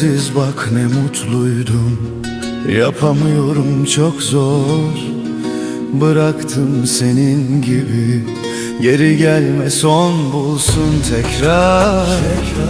Siz bak ne mutluydum. Yapamıyorum çok zor. Bıraktım senin gibi. Geri gelme son bulsun tekrar.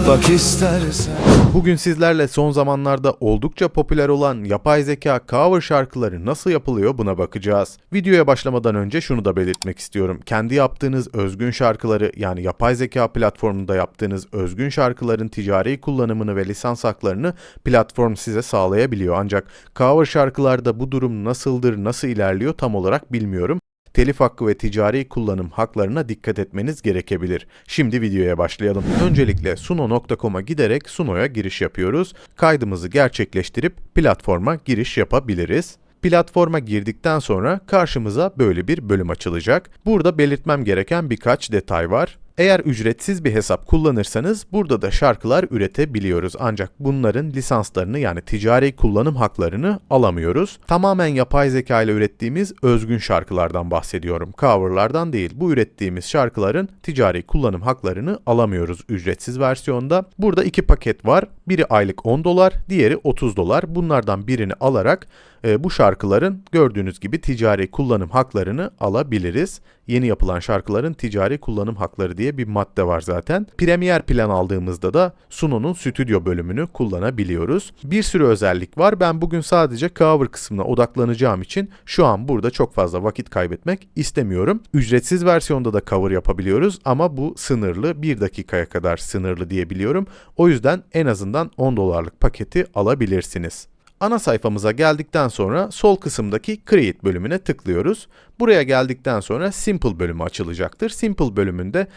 Bak istersen Bugün sizlerle son zamanlarda oldukça popüler olan yapay zeka cover şarkıları nasıl yapılıyor buna bakacağız. Videoya başlamadan önce şunu da belirtmek istiyorum. Kendi yaptığınız özgün şarkıları yani yapay zeka platformunda yaptığınız özgün şarkıların ticari kullanımını ve lisans haklarını platform size sağlayabiliyor. Ancak cover şarkılarda bu durum nasıldır, nasıl ilerliyor tam olarak bilmiyorum telif hakkı ve ticari kullanım haklarına dikkat etmeniz gerekebilir. Şimdi videoya başlayalım. Öncelikle suno.com'a giderek Suno'ya giriş yapıyoruz. Kaydımızı gerçekleştirip platforma giriş yapabiliriz. Platforma girdikten sonra karşımıza böyle bir bölüm açılacak. Burada belirtmem gereken birkaç detay var. Eğer ücretsiz bir hesap kullanırsanız burada da şarkılar üretebiliyoruz ancak bunların lisanslarını yani ticari kullanım haklarını alamıyoruz. Tamamen yapay zeka ile ürettiğimiz özgün şarkılardan bahsediyorum. Coverlardan değil. Bu ürettiğimiz şarkıların ticari kullanım haklarını alamıyoruz ücretsiz versiyonda. Burada iki paket var. Biri aylık 10 dolar, diğeri 30 dolar. Bunlardan birini alarak e, bu şarkıların gördüğünüz gibi ticari kullanım haklarını alabiliriz. Yeni yapılan şarkıların ticari kullanım hakları diye bir madde var zaten. Premier plan aldığımızda da Suno'nun stüdyo bölümünü kullanabiliyoruz. Bir sürü özellik var. Ben bugün sadece cover kısmına odaklanacağım için şu an burada çok fazla vakit kaybetmek istemiyorum. Ücretsiz versiyonda da cover yapabiliyoruz ama bu sınırlı 1 dakikaya kadar sınırlı diyebiliyorum. O yüzden en azından 10 dolarlık paketi alabilirsiniz. Ana sayfamıza geldikten sonra sol kısımdaki Create bölümüne tıklıyoruz. Buraya geldikten sonra Simple bölümü açılacaktır. Simple bölümünde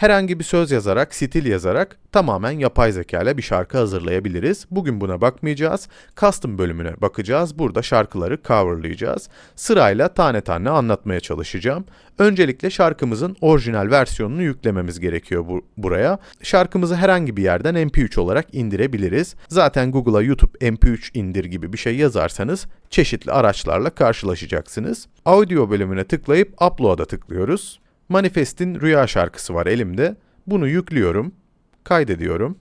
herhangi bir söz yazarak, stil yazarak tamamen yapay zeka ile bir şarkı hazırlayabiliriz. Bugün buna bakmayacağız. Custom bölümüne bakacağız. Burada şarkıları coverlayacağız. Sırayla tane tane anlatmaya çalışacağım. Öncelikle şarkımızın orijinal versiyonunu yüklememiz gerekiyor bu, buraya. Şarkımızı herhangi bir yerden MP3 olarak indirebiliriz. Zaten Google'a YouTube MP3 indir gibi bir şey yazarsanız çeşitli araçlarla karşılaşacaksınız. Audio bölümüne tıklayıp Upload'a tıklıyoruz. Manifest'in Rüya şarkısı var elimde. Bunu yüklüyorum, kaydediyorum.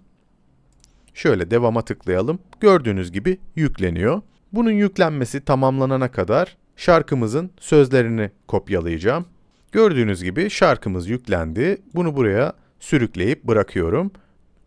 Şöyle devama tıklayalım. Gördüğünüz gibi yükleniyor. Bunun yüklenmesi tamamlanana kadar şarkımızın sözlerini kopyalayacağım. Gördüğünüz gibi şarkımız yüklendi. Bunu buraya sürükleyip bırakıyorum.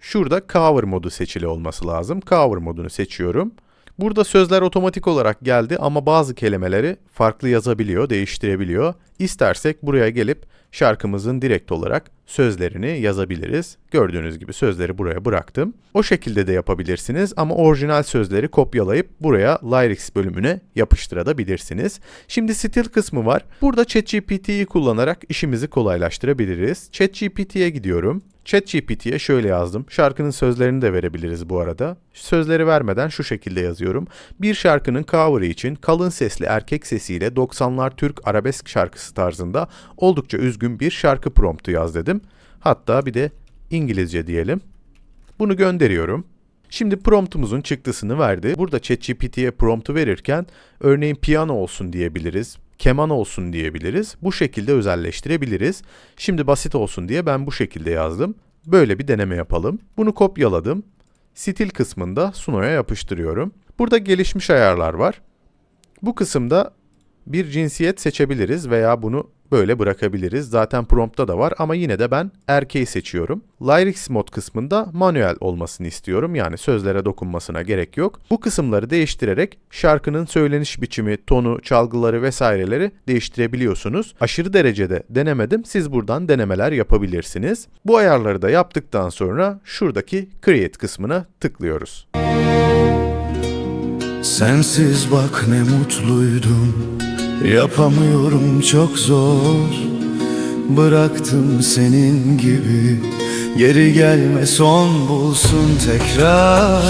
Şurada cover modu seçili olması lazım. Cover modunu seçiyorum. Burada sözler otomatik olarak geldi ama bazı kelimeleri farklı yazabiliyor, değiştirebiliyor. İstersek buraya gelip şarkımızın direkt olarak sözlerini yazabiliriz. Gördüğünüz gibi sözleri buraya bıraktım. O şekilde de yapabilirsiniz ama orijinal sözleri kopyalayıp buraya Lyrics bölümüne yapıştırabilirsiniz. Şimdi stil kısmı var. Burada ChatGPT'yi kullanarak işimizi kolaylaştırabiliriz. ChatGPT'ye gidiyorum. ChatGPT'ye şöyle yazdım. Şarkının sözlerini de verebiliriz bu arada. Sözleri vermeden şu şekilde yazıyorum. Bir şarkının cover'ı için kalın sesli erkek sesiyle 90'lar Türk arabesk şarkısı tarzında oldukça üzgün bir şarkı promptu yaz dedim. Hatta bir de İngilizce diyelim. Bunu gönderiyorum. Şimdi promptumuzun çıktısını verdi. Burada ChatGPT'ye promptu verirken örneğin piyano olsun diyebiliriz, keman olsun diyebiliriz. Bu şekilde özelleştirebiliriz. Şimdi basit olsun diye ben bu şekilde yazdım. Böyle bir deneme yapalım. Bunu kopyaladım. Stil kısmında Suno'ya yapıştırıyorum. Burada gelişmiş ayarlar var. Bu kısımda bir cinsiyet seçebiliriz veya bunu böyle bırakabiliriz. Zaten promptta da var ama yine de ben erkeği seçiyorum. Lyrics mod kısmında manuel olmasını istiyorum. Yani sözlere dokunmasına gerek yok. Bu kısımları değiştirerek şarkının söyleniş biçimi, tonu, çalgıları vesaireleri değiştirebiliyorsunuz. Aşırı derecede denemedim. Siz buradan denemeler yapabilirsiniz. Bu ayarları da yaptıktan sonra şuradaki create kısmına tıklıyoruz. Sensiz bak ne mutluydum Yapamıyorum çok zor. Bıraktım senin gibi. Geri gelme son bulsun tekrar.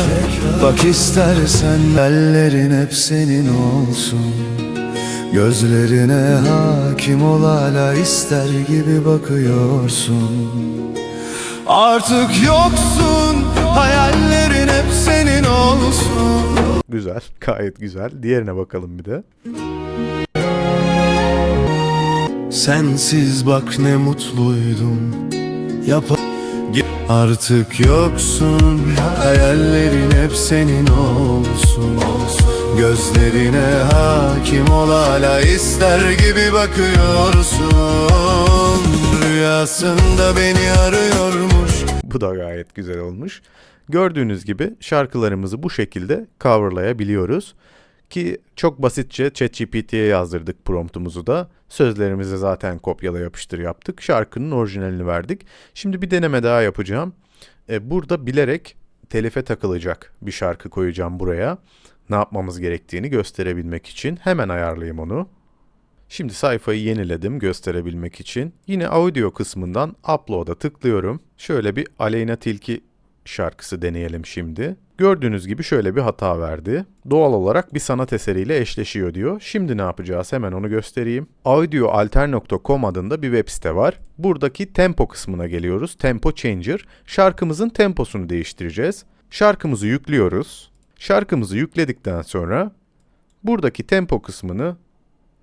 Bak istersen ellerin hep senin olsun. Gözlerine hakim ol hala ister gibi bakıyorsun. Artık yoksun hayallerin hep senin olsun. Güzel, gayet güzel. Diğerine bakalım bir de. Sensiz bak ne mutluydum. Yap Artık yoksun. Hayallerin hep senin olsun. Gözlerine hakim ol hala ister gibi bakıyorsun. Rüyasında beni arıyormuş. Bu da gayet güzel olmuş. Gördüğünüz gibi şarkılarımızı bu şekilde coverlayabiliyoruz. Ki çok basitçe ChatGPT'ye yazdırdık promptumuzu da. Sözlerimizi zaten kopyala yapıştır yaptık. Şarkının orijinalini verdik. Şimdi bir deneme daha yapacağım. E, burada bilerek telife takılacak bir şarkı koyacağım buraya. Ne yapmamız gerektiğini gösterebilmek için. Hemen ayarlayayım onu. Şimdi sayfayı yeniledim gösterebilmek için. Yine audio kısmından upload'a tıklıyorum. Şöyle bir Aleyna Tilki şarkısı deneyelim şimdi. Gördüğünüz gibi şöyle bir hata verdi. Doğal olarak bir sanat eseriyle eşleşiyor diyor. Şimdi ne yapacağız hemen onu göstereyim. audioalter.com adında bir web site var. Buradaki tempo kısmına geliyoruz. Tempo Changer. Şarkımızın temposunu değiştireceğiz. Şarkımızı yüklüyoruz. Şarkımızı yükledikten sonra buradaki tempo kısmını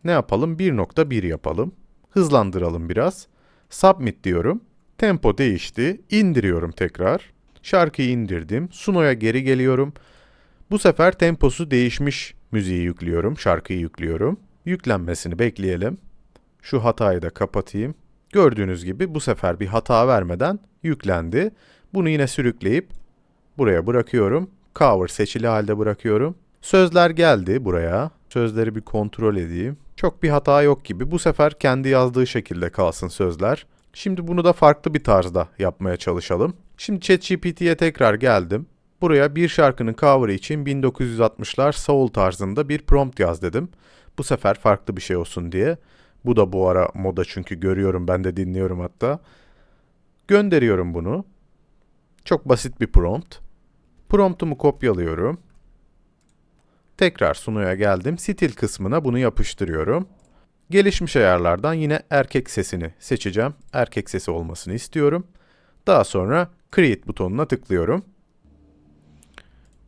ne yapalım? 1.1 yapalım. Hızlandıralım biraz. Submit diyorum. Tempo değişti. İndiriyorum tekrar. Şarkıyı indirdim. Suno'ya geri geliyorum. Bu sefer temposu değişmiş müziği yüklüyorum. Şarkıyı yüklüyorum. Yüklenmesini bekleyelim. Şu hatayı da kapatayım. Gördüğünüz gibi bu sefer bir hata vermeden yüklendi. Bunu yine sürükleyip buraya bırakıyorum. Cover seçili halde bırakıyorum. Sözler geldi buraya. Sözleri bir kontrol edeyim. Çok bir hata yok gibi. Bu sefer kendi yazdığı şekilde kalsın sözler. Şimdi bunu da farklı bir tarzda yapmaya çalışalım. Şimdi ChatGPT'ye tekrar geldim. Buraya bir şarkının cover'ı için 1960'lar soul tarzında bir prompt yaz dedim. Bu sefer farklı bir şey olsun diye. Bu da bu ara moda çünkü görüyorum ben de dinliyorum hatta. Gönderiyorum bunu. Çok basit bir prompt. Promptumu kopyalıyorum. Tekrar sunuya geldim. Stil kısmına bunu yapıştırıyorum. Gelişmiş ayarlardan yine erkek sesini seçeceğim. Erkek sesi olmasını istiyorum. Daha sonra Create butonuna tıklıyorum.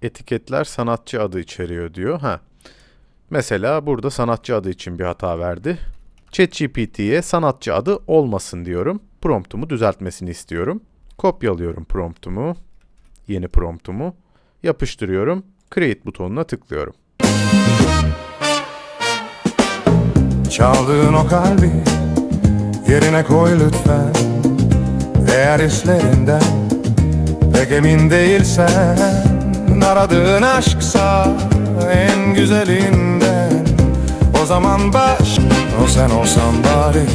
Etiketler sanatçı adı içeriyor diyor. Ha. Mesela burada sanatçı adı için bir hata verdi. ChatGPT'ye sanatçı adı olmasın diyorum. Promptumu düzeltmesini istiyorum. Kopyalıyorum promptumu. Yeni promptumu. Yapıştırıyorum. Create butonuna tıklıyorum. Çaldığın o kalbi yerine koy lütfen. Eğer hislerinden pek emin değilsen. Aradığın aşksa en güzelinden. O zaman baş o sen olsan bari.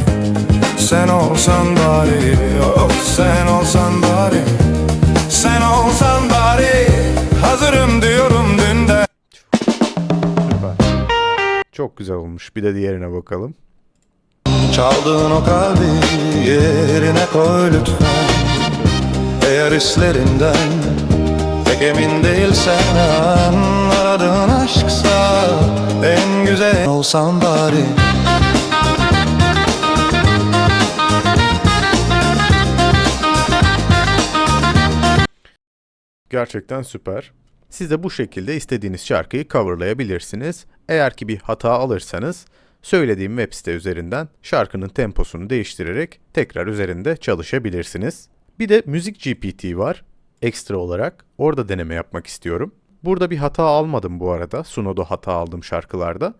Sen olsan bari oh, Sen olsan bari. Sen olsan bari Hazırım diyorum dünden. Çok güzel olmuş. Bir de diğerine bakalım. Çaldığın o kalbi yerine koy lütfen Eğer hislerinden pek emin değilsen Aradığın aşksa en güzel olsan bari Gerçekten süper. Siz de bu şekilde istediğiniz şarkıyı coverlayabilirsiniz. Eğer ki bir hata alırsanız söylediğim web site üzerinden şarkının temposunu değiştirerek tekrar üzerinde çalışabilirsiniz. Bir de Müzik GPT var ekstra olarak. Orada deneme yapmak istiyorum. Burada bir hata almadım bu arada. Suno'da hata aldım şarkılarda.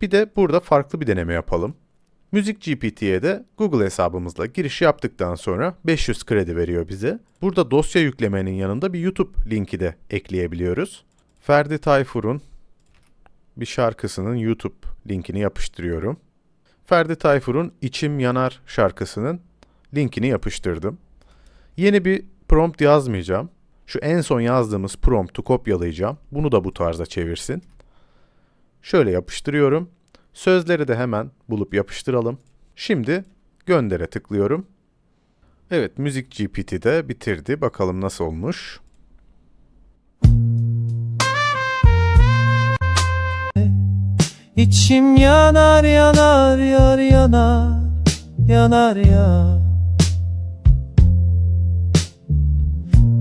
Bir de burada farklı bir deneme yapalım. Müzik GPT'ye de Google hesabımızla giriş yaptıktan sonra 500 kredi veriyor bize. Burada dosya yüklemenin yanında bir YouTube linki de ekleyebiliyoruz. Ferdi Tayfur'un bir şarkısının YouTube linkini yapıştırıyorum. Ferdi Tayfur'un İçim Yanar şarkısının linkini yapıştırdım. Yeni bir prompt yazmayacağım. Şu en son yazdığımız promptu kopyalayacağım. Bunu da bu tarza çevirsin. Şöyle yapıştırıyorum. Sözleri de hemen bulup yapıştıralım. Şimdi göndere tıklıyorum. Evet, Müzik GPT'de bitirdi. Bakalım nasıl olmuş. İçim yanar yanar yar yanar yanar ya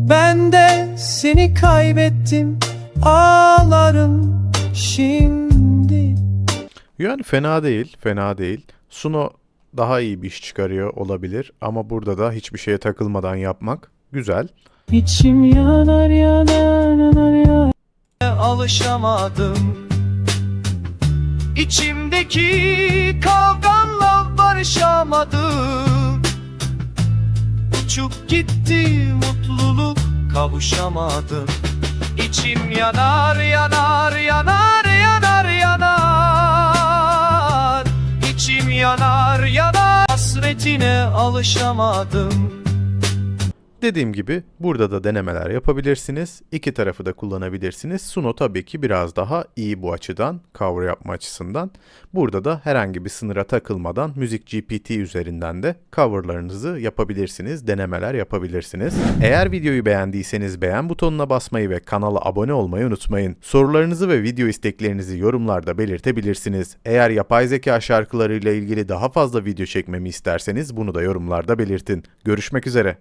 Ben de seni kaybettim ağlarım şimdi Yani fena değil, fena değil. Suno daha iyi bir iş çıkarıyor olabilir ama burada da hiçbir şeye takılmadan yapmak Güzel. İçim yanar yanar yanar yanar Alışamadım İçimdeki kavganla barışamadım Uçup gitti mutluluk kavuşamadım İçim yanar yanar yanar Hasretine alışamadım Dediğim gibi burada da denemeler yapabilirsiniz. İki tarafı da kullanabilirsiniz. Suno tabii ki biraz daha iyi bu açıdan, cover yapma açısından. Burada da herhangi bir sınıra takılmadan Müzik GPT üzerinden de coverlarınızı yapabilirsiniz, denemeler yapabilirsiniz. Eğer videoyu beğendiyseniz beğen butonuna basmayı ve kanala abone olmayı unutmayın. Sorularınızı ve video isteklerinizi yorumlarda belirtebilirsiniz. Eğer yapay zeka şarkılarıyla ilgili daha fazla video çekmemi isterseniz bunu da yorumlarda belirtin. Görüşmek üzere.